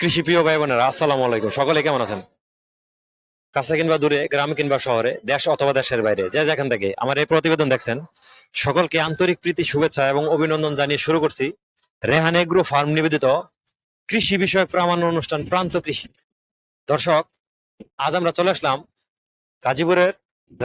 কৃষি প্রিয় ভাই বোনেরা আসসালামু আলাইকুম। সকলে কেমন আছেন? কাছে কিংবা দূরে, গ্রাম কিংবা শহরে, দেশ অথবা দেশের বাইরে, যে যেখান থেকে আমার এই প্রতিবেদন দেখছেন, সকলকে আন্তরিক প্রীতি, শুভেচ্ছা এবং অভিনন্দন জানিয়ে শুরু করছি রেহান এগ্রো ফার্ম নিবেদিত কৃষি বিষয়ক প্রামাণ্য অনুষ্ঠান প্রান্ত কৃষি। দর্শক, আজ আমরা চলে আসলাম গাজীপুরের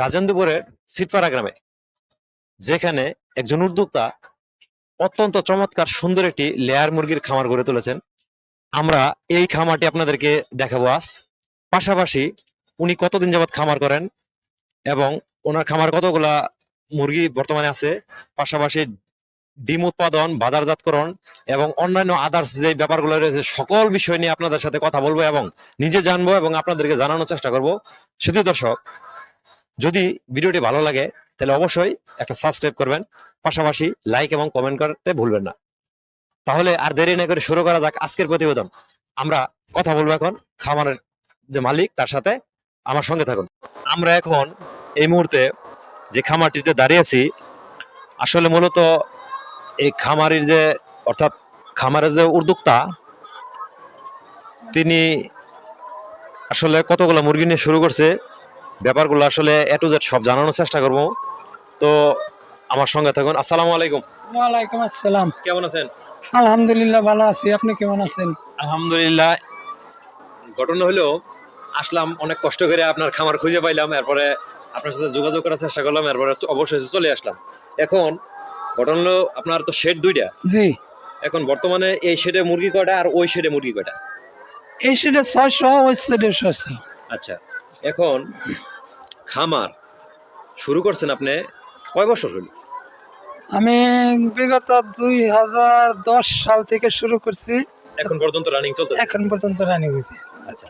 রাজেন্দ্রপুরের সিটপাড়া গ্রামে, যেখানে একজন উদ্যোক্তা অত্যন্ত চমৎকার সুন্দর একটি লেয়ার মুরগির খামার গড়ে তুলেছেন। আমরা এই খামারটি আপনাদেরকে দেখাবো আজ। পাশাপাশি উনি কতদিন যাবত খামার করেন এবং ওনার খামার কতগুলা মুরগি বর্তমানে আছে, পাশাপাশি ডিম উৎপাদন, বাজারজাতকরণ এবং অন্যান্য আদার্স যে ব্যাপারগুলো রয়েছে, সকল বিষয় নিয়ে আপনাদের সাথে কথা বলব এবং নিজে জানব এবং আপনাদেরকে জানানোর চেষ্টা করব। শুধু দর্শক, যদি ভিডিওটি ভালো লাগে, তাহলে অবশ্যই একটা সাবস্ক্রাইব করবেন, পাশাপাশি লাইক এবং কমেন্ট করতে ভুলবেন না। তাহলে আর দেরি না করে শুরু করা যাক আজকের প্রতিবেদন। আমরা কথা বলব এখন খামারের যে মালিক তার সাথে আমার সঙ্গে থাকুন। আমরা এখন এই মুহূর্তে যে খামারটিতে দাঁড়িয়েছি আসলে মূলত এই খামারির যে অর্থাৎ খামারের যে উদ্যোক্তা তিনি আসলে কতগুলো মুরগি নিয়ে শুরু করছে ব্যাপারগুলো আসলে এ টু জেড সব জানানোর চেষ্টা করব। তো আমার সঙ্গে থাকুন। আসসালামু আলাইকুম। ওয়ালাইকুম আসসালাম। কেমন আছেন? আলহামদুলিল্লাহ ভালো আছি। আপনি কেমন আছেন? আলহামদুলিল্লাহ। ঘটনা হলো আসলাম অনেক কষ্ট করে আপনার খামার খুঁজে পাইলাম এরপরে আপনার সাথে যোগাযোগ করার চেষ্টা করলাম এরপরে অবশেষে চলে আসলাম। এখন ঘটনা হলো আপনার তো শেড দুইটা। জি। এখন বর্তমানে এই শেডে মুরগি কয়টা আর ওই শেডে মুরগি কয়টা? এই শেডে ছয়শো ওই সেটে ছয়শো আচ্ছা এখন খামার শুরু করছেন আপনি কয় বছর হলো? আমি বিগত দুই হাজার দশ সাল থেকে শুরু করছি। এখন পর্যন্ত রানিং চলতেছে? এখন পর্যন্ত রানিং হয়েছে আচ্ছা।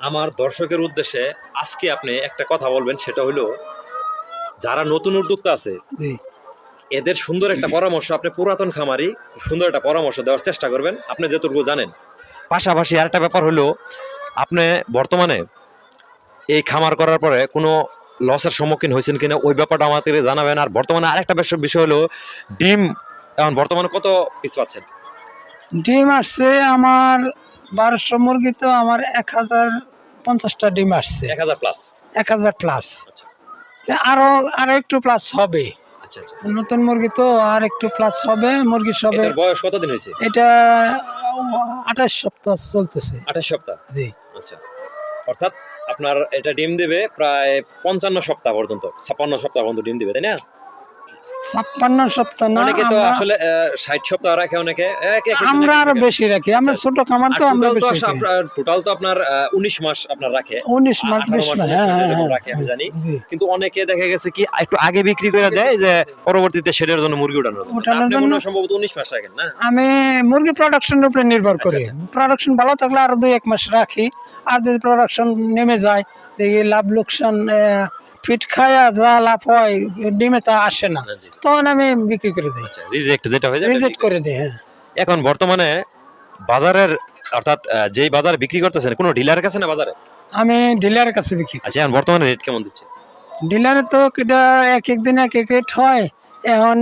আমার দর্শকের উদ্দেশ্যে আজকে আপনি একটা কথা বলবেন সেটা হলো যারা নতুন উদ্যোক্তা আছে এদের সুন্দর একটা পরামর্শ আপনি পুরাতন খামারি সুন্দর একটা পরামর্শ দেওয়ার চেষ্টা করবেন। আপনি যেটুকু জানেন। পাশাপাশি আরেকটা ব্যাপার হলো আপনি বর্তমানে এই খামার করার পরে কোনো লসের সম্মুখীন হয়েছেন কিনা ওই ব্যাপারটা আমাদের জানাবেন। আর বর্তমানে আরেকটা বেশ- বিষয় হলো ডিম এখন বর্তমানে কত পিস পাচ্ছেন? ডিম আসছে আমার বারোশো মুরগি তো আমার এক হাজার পঞ্চাশটা ডিম আসছে। এক হাজার প্লাস এক হাজার প্লাস আচ্ছা। আরও আরও একটু প্লাস হবে। আচ্ছা আচ্ছা। নতুন মুরগি তো আর একটু প্লাস হবে মুরগি সবে বয়স কতদিন হয়েছে? এটা আঠাশ সপ্তাহ চলতেছে। আঠাশ সপ্তাহ? জি। আচ্ছা। অর্থাৎ আপনার এটা ডিম দিবে প্রায় পঞ্চান্ন সপ্তাহ পর্যন্ত, ছাপ্পান্ন সপ্তাহ পর্যন্ত ডিম দিবে, তাই না? ছাপ্পান্ন সপ্তাহ না অনেকে তো আসলে ষাট সপ্তাহ রাখে অনেকে আমরা আরও বেশি রাখি আমরা আচ্ছা। ছোট খামার তো আমরা বেশি রাখি। টোটাল তো আপনার উনিশ মাস আপনার রাখে। উনিশ মাস বিশ মাস, হ্যাঁ হ্যাঁ হ্যাঁ, রাখে, আমি জানি। কিন্তু অনেকে দেখা গেছে কি একটু আগে বিক্রি করে দেয় যে পরবর্তীতে সেটার জন্য মুরগি উঠানোর উঠানোর জন্য- সম্ভবত উনিশ মাস রাখেন না? আমি মুরগি প্রোডাকশনের উপরে নির্ভর করি। আচ্ছা, প্রোডাকশন ভালো থাকলে আরও দুই এক মাস রাখি। আর যদি প্রোডাকশন নেমে যায় দেখি লাভ লোকসান ফিট খায়া যা লাভ হয় ডিমে তা আসে না। তখন আমি বিক্রি করে দিই। আচ্ছা রিজেক্ট যেটা হয়ে যায় রিজেক্ট করে দিই হ্যাঁ। এখন বর্তমানে বাজারের অর্থাৎ যেই বাজারে বিক্রি করতেছেন কোনো ডিলারের কাছে না বাজারে? আমি ডিলারের কাছে বিক্রি আচ্ছা এখন বর্তমানে রেট কেমন দিচ্ছে? ডিলারে তো এটা এক এক দিন এক এক রেট হয়। এখন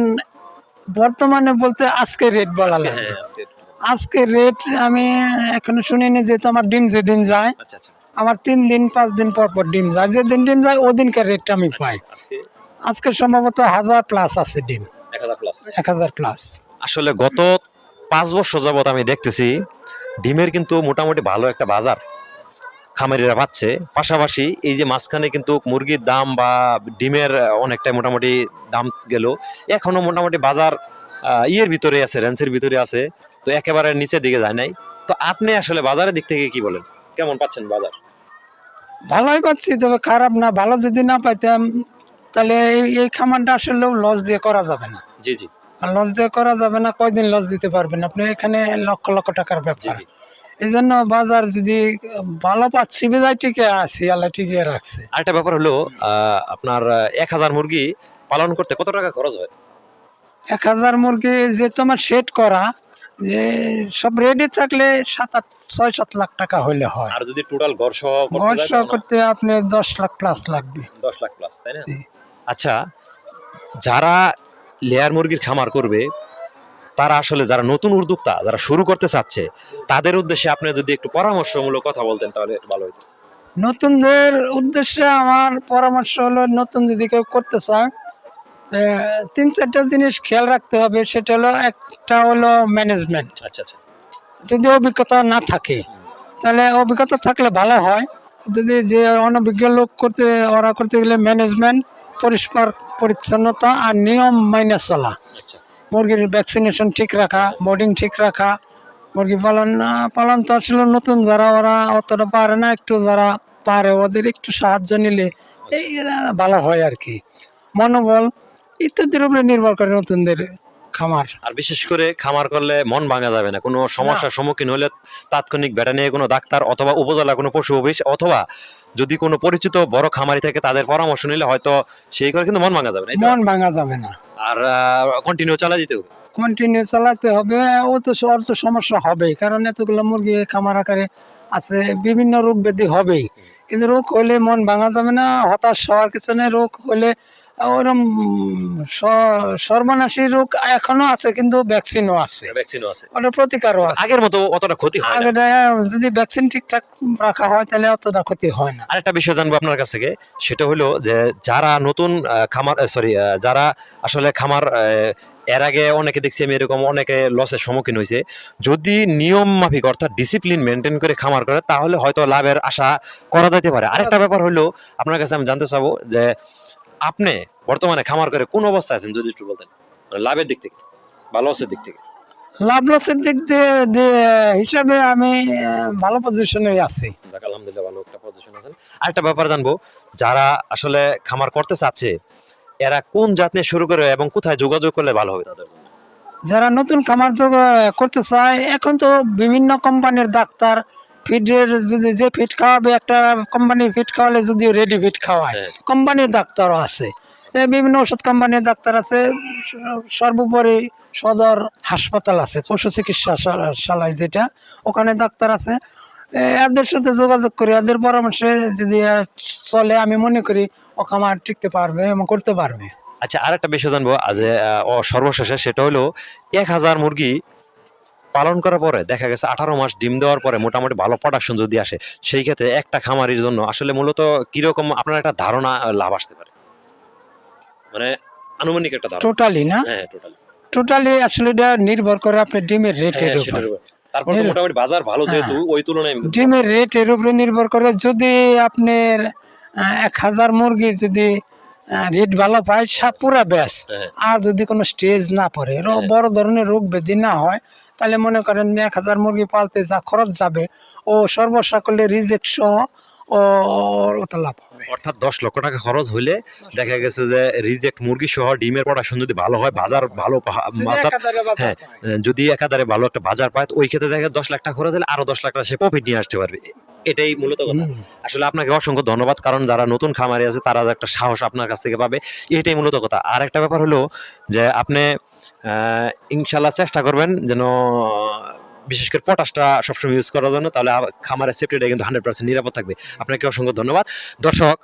বর্তমানে বলতে আজকে রেট বলা লাগে হ্যাঁ, আজকে। আজকে রেট আমি এখনও শুনিনি যেহেতু আমার ডিম যেদিন যায়। আচ্ছা আচ্ছা। আমার তিন দিন পাঁচ দিন পর পর ডিম যায়। যেদিন ডিম যায় ওদিনকার রেটটা আমি পাই। আজকে? আজকে সম্ভবত হাজার প্লাস আছে ডিম। এক হাজার প্লাস আসলে গত পাঁচ বছর যাবত আমি দেখতেছি ডিমের কিন্তু মোটামুটি ভালো একটা বাজার খামারিরা পাচ্ছে। পাশাপাশি এই যে মাঝখানে কিন্তু মুরগির দাম বা ডিমের অনেকটাই মোটামুটি দাম গেল। এখনও মোটামুটি বাজার ইয়ের ভিতরে আছে রেঞ্জের ভিতরে আছে। তো একেবারে নিচের দিকে যায় নাই। তো আপনি আসলে বাজারের দিক থেকে কি বলেন? কেমন পাচ্ছেন বাজার? ভালোই পাচ্ছি তবে খারাপ না ভালো যদি না পাইতাম তাহলে এই- এই খামারটা আসলেও লস দিয়ে করা যাবে না। জি জি। আর লস দিয়ে করা যাবে না কয়দিন লস দিতে পারবেন? আপনি এখানে লক্ষ লক্ষ টাকার ব্যাপার। এই জন্য বাজার যদি ভালো পাচ্ছি বিদায় টিকে আছি আল্লাহ টিকে রাখছে। আরেকটা ব্যাপার হলো আপনার এক হাজার মুরগি পালন করতে কত টাকা খরচ হয়? এক হাজার মুরগি যে তোমার সেট করা যে সব রেডি থাকলে সাত আট ছয় সাত লাখ টাকা হইলে হয়। আর যদি টোটাল ঘর সহ ঘর সহ করতে আপনি দশ লাখ প্লাস লাগবে। দশ লাখ প্লাস তাই না? আচ্ছা যারা লেয়ার মুরগির খামার করবে তারা আসলে যারা নতুন উদ্যোক্তা যারা শুরু করতে চাচ্ছে তাদের উদ্দেশ্যে আপনি যদি একটু পরামর্শমূলক কথা বলতেন তাহলে একটু ভালো হতো নতুনদের উদ্দেশ্যে আমার পরামর্শ হলো নতুন যদি কেউ করতে চায় তিন চারটা জিনিস খেয়াল রাখতে হবে সেটা হলো একটা হলো ম্যানেজমেন্ট আচ্ছা আচ্ছা। যদি অভিজ্ঞতা না থাকে তাহলে অভিজ্ঞতা থাকলে ভালো হয়। যদি যে অনভিজ্ঞ লোক করতে ওরা করতে গেলে ম্যানেজমেন্ট পরিষ্কার পরিচ্ছন্নতা আর নিয়ম মাইনে চলা। আচ্ছা। মুরগির ভ্যাকসিনেশন ঠিক রাখা বোর্ডিং ঠিক রাখা মুরগি পালন পালন তো আসলে নতুন যারা ওরা অতটা পারে না একটু যারা পারে ওদের একটু সাহায্য নিলে এই ভালো হয় আর কি। মনোবল ইত্যাদির উপরে নির্ভর করে নতুনদের খামার। আর বিশেষ করে খামার করলে মন ভাঙা যাবে না। কোনো সমস্যার সম্মুখীন হলে তাৎক্ষণিক ভেটারিনারি কোনো ডাক্তার অথবা উপজেলা কোনো পশু অফিস অথবা যদি কোনো পরিচিত বড় খামারি থাকে তাদের পরামর্শ নিলে হয়তো সেই করে কিন্তু মন ভাঙা যাবে না মন ভাঙা যাবে না। আর কন্টিনিউ চালা যেতে হবে? কন্টিনিউ চালাতে হবে ও তো ওর তো সমস্যা হবেই কারণ এতগুলো মুরগি খামার আকারে আছে বিভিন্ন রোগ ব্যাধি হবেই। কিন্তু রোগ হলে মন ভাঙা যাবে না হতাশ হওয়ার কিছু নেই রোগ হলে ওরম সর্বনাশী রোগ এখনও আছে কিন্তু ভ্যাকসিনও আছে। ভ্যাকসিনও আছে। ওটার প্রতিকারও আছে। আগের মতো অতটা ক্ষতি হয় না। আগে যদি ভ্যাকসিন ঠিকঠাক রাখা হয় তাহলে অতটা ক্ষতি হয় না। আরেকটা বিষয় জানব আপনার কাছ থেকে সেটা হলো যে যারা নতুন খামার সরি যারা আসলে খামার এর আগে অনেকে দেখছি আমি এরকম অনেকে লসের সম্মুখীন হয়েছে যদি নিয়ম মাফিক অর্থাৎ ডিসিপ্লিন মেনটেন করে খামার করে তাহলে হয়তো লাভের আশা করা যেতে পারে। আরেকটা ব্যাপার হলো আপনার কাছে আমি জানতে চাবো যে আপনি বর্তমানে খামার করে কোন অবস্থায় আছেন যদি একটু বলতেন? মানে লাভের দিক থেকে বা লসের দিক থেকে। লাভ লসের দিক দিয়ে হিসাবে আমি ভালো পজিশনে আছি। আলহামদুলিল্লাহ ভালো একটা পজিশন আছেন। আরেকটা ব্যাপার জানব যারা আসলে খামার করতে চাচ্ছে এরা কোন জাত নিয়ে শুরু করে এবং কোথায় যোগাযোগ করলে ভালো হবে তাদের জন্য? যারা নতুন খামার যোগ- করতে চায় এখন তো বিভিন্ন কোম্পানির ডাক্তার ফিডের যদি যে ফিড খাওয়াবে একটা কোম্পানির ফিড খাওয়ালে যদিও রেডি ফিড খাওয়ায় হ্যাঁ। কোম্পানির ডাক্তারও আছে। বিভিন্ন ওষুধ কোম্পানির ডাক্তার আছে সর্বোপরি সদর হাসপাতাল আছে পশু চিকিৎসাশালয় যেটা ওখানে ডাক্তার আছে। এদের সাথে যোগাযোগ করি এদের পরামর্শে যদি চলে আমি মনে করি ও খামার টিকতে পারবে এবং করতে পারবে। আচ্ছা আরেকটা বিষয় জানব আজ সর্বশেষে সেটা হলো এক হাজার মুরগি পালন করার পরে দেখা গেছে আঠারো মাস ডিম দেওয়ার পরে মোটামুটি ভালো প্রোডাকশন যদি আসে সেই ক্ষেত্রে একটা খামারির জন্য আসলে মূলত কীরকম আপনার একটা ধারণা লাভ আসতে পারে? মানে আনুমানিক একটা ধারণা। টোটালি না? হ্যাঁ টোটাল টোটালি আসলে এটা নির্ভর করে আপনার ডিমের রেটের উপর। তারপর তো মোটামুটি বাজার ভালো হ্যাঁ। যেহেতু ওই তুলনায় ডিমের রেটের উপরে নির্ভর করে যদি আপনার এক হাজার মুরগি যদি রেট ভালো পায় সা- পুরা ব্যাস। হ্যাঁ। আর যদি কোনো স্টেজ না পড়ে হ্যাঁ। বড় ধরনের রোগ ব্যাধি না হয় তাহলে মনে করেন এক হাজার মুরগি পালতে যা খরচ যাবে, ও সর্বসা করলে রিজেক্ট সহ ও লাভ হবে। অর্থাৎ দশ লক্ষ টাকা খরচ হইলে দেখা গেছে যে রিজেক্ট মুরগি সহ ডিমের প্রোডাকশন যদি ভালো হয় বাজার ভালো হ্যাঁ, যদি একাধারে ভালো একটা বাজার পায় ওই ক্ষেত্রে দেখা দশ লাখ টাকা খরচ হলে আরও দশ লাখ টাকা সে প্রফিট নিয়ে আসতে পারবে। এটাই মূলত কথা। আসলে আপনাকে অসংখ্য ধন্যবাদ কারণ যারা নতুন খামারি আছে তারা একটা সাহস আপনার কাছ থেকে পাবে। এটাই মূলত কথা। আর একটা ব্যাপার হলো যে আপনি ইনশাল্লাহ চেষ্টা করবেন যেন বিশেষ করে পটাশটা সবসময় ইউজ করার জন্য, তাহলে খামারের সেফটিটা কিন্তু হান্ড্রেড পার্সেন্ট নিরাপদ থাকবে। আপনাকে অসংখ্য ধন্যবাদ। দর্শক,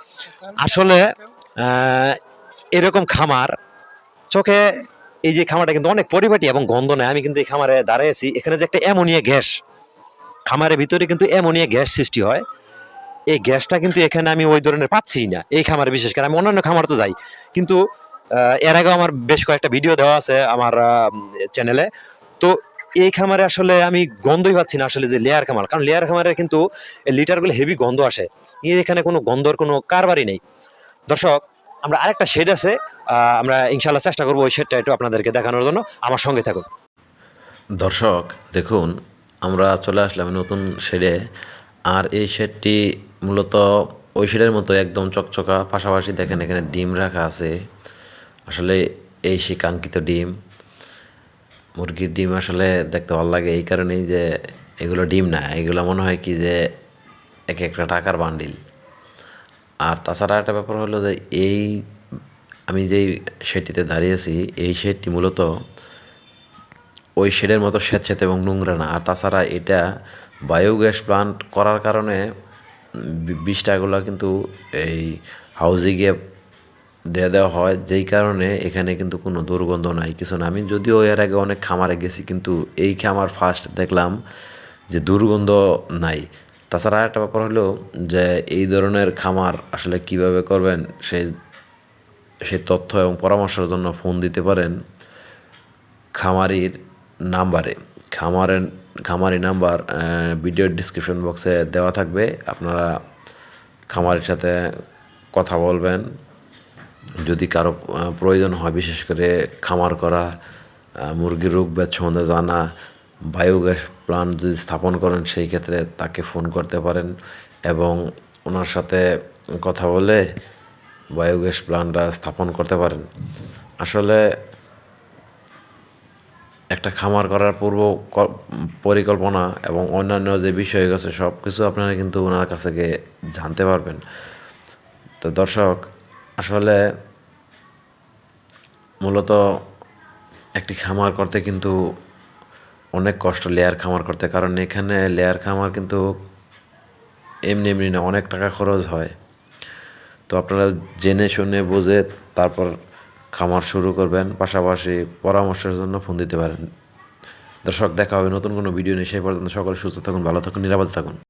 আসলে এরকম খামার, চোখে এই যে খামারটা কিন্তু অনেক পরিপাটি এবং গন্ধ নেয়। আমি কিন্তু এই খামারে দাঁড়িয়েছি এখানে যে একটা অ্যামোনিয়া গ্যাস, খামারের ভিতরে কিন্তু অ্যামোনিয়া গ্যাস সৃষ্টি হয়। এই গ্যাসটা কিন্তু এখানে আমি ওই ধরনের পাচ্ছি না, এই খামারে বিশেষ করে। আমি অন্যান্য খামার তো যাই। কিন্তু এর আগেও আমার বেশ কয়েকটা ভিডিও দেওয়া আছে আমার চ্যানেলে তো এই খামারে আসলে আমি গন্ধই পাচ্ছি না আসলে যে লেয়ার খামার। কারণ লেয়ার খামারে কিন্তু লিটারগুলো হেভি গন্ধ আসে। এখানে কোনো গন্ধর কোনো কারবারই নেই। দর্শক, আমরা আরেকটা শেড আছে আমরা ইনশাল্লাহ চেষ্টা করব ওই শেডটা একটু আপনাদেরকে দেখানোর জন্য। আমার সঙ্গে থাকুন। দর্শক, দেখুন, আমরা চলে আসলাম নতুন শেডে আর এই শেডটি মূলত ওই শেডের মতো একদম চকচকা। পাশাপাশি দেখেন এখানে ডিম রাখা আছে। আসলে এই সেই কাঙ্ক্ষিত ডিম। মুরগির ডিম আসলে দেখতে ভালো লাগে এই কারণেই যে এগুলো ডিম না, এগুলো মনে হয় কি যে এক একটা টাকার বান্ডিল আর তাছাড়া একটা ব্যাপার হলো যে এই আমি যেই শেডটিতে দাঁড়িয়েছি এই শেডটি মূলত ওই শেডের মতো স্যাঁতস্যাঁতে এবং নোংরা না। আর তাছাড়া এটা বায়োগ্যাস প্লান্ট করার কারণে বিষটাগুলো কিন্তু এই হাউজে গিয়ে দিয়ে দেওয়া হয়, যেই কারণে এখানে কিন্তু কোনো দুর্গন্ধ নাই, কিছু না। আমি যদিও এর আগে অনেক খামারে গেছি, কিন্তু এই খামার ফার্স্ট দেখলাম যে দুর্গন্ধ নাই। তাছাড়া আরেকটা ব্যাপার হলো যে এই ধরনের খামার আসলে কীভাবে করবেন সেই সেই তথ্য এবং পরামর্শের জন্য ফোন দিতে পারেন খামারির নাম্বারে। খামারের খামারি নাম্বার ভিডিওর ডিসক্রিপশন বক্সে দেওয়া থাকবে, আপনারা খামারের সাথে কথা বলবেন। যদি কারও প্রয়োজন হয়, বিশেষ করে খামার করা মুরগির রোগ ব্যাধ সম্বন্ধে জানা, বায়োগ্যাস প্লান্ট যদি স্থাপন করেন, সেই ক্ষেত্রে তাকে ফোন করতে পারেন এবং ওনার সাথে কথা বলে বায়োগ্যাস প্লান্টটা স্থাপন করতে পারেন। আসলে একটা খামার করার পূর্ব পরিকল্পনা এবং অন্যান্য যে বিষয় গেছে সব কিছু আপনারা কিন্তু ওনার কাছে গিয়ে জানতে পারবেন। তো দর্শক আসলে মূলত একটি খামার করতে কিন্তু অনেক কষ্ট লেয়ার খামার করতে, কারণ এখানে লেয়ার খামার কিন্তু এমনি এমনি না, অনেক টাকা খরচ হয়। তো আপনারা জেনে শুনে বুঝে তারপর খামার শুরু করবেন, পাশাপাশি পরামর্শের জন্য ফোন দিতে পারেন। দর্শক, দেখা হবে নতুন কোনো ভিডিও নিয়ে, সেই পর্যন্ত সকলে সুস্থ থাকুন, ভালো থাকুন, নিরাপদ থাকুন।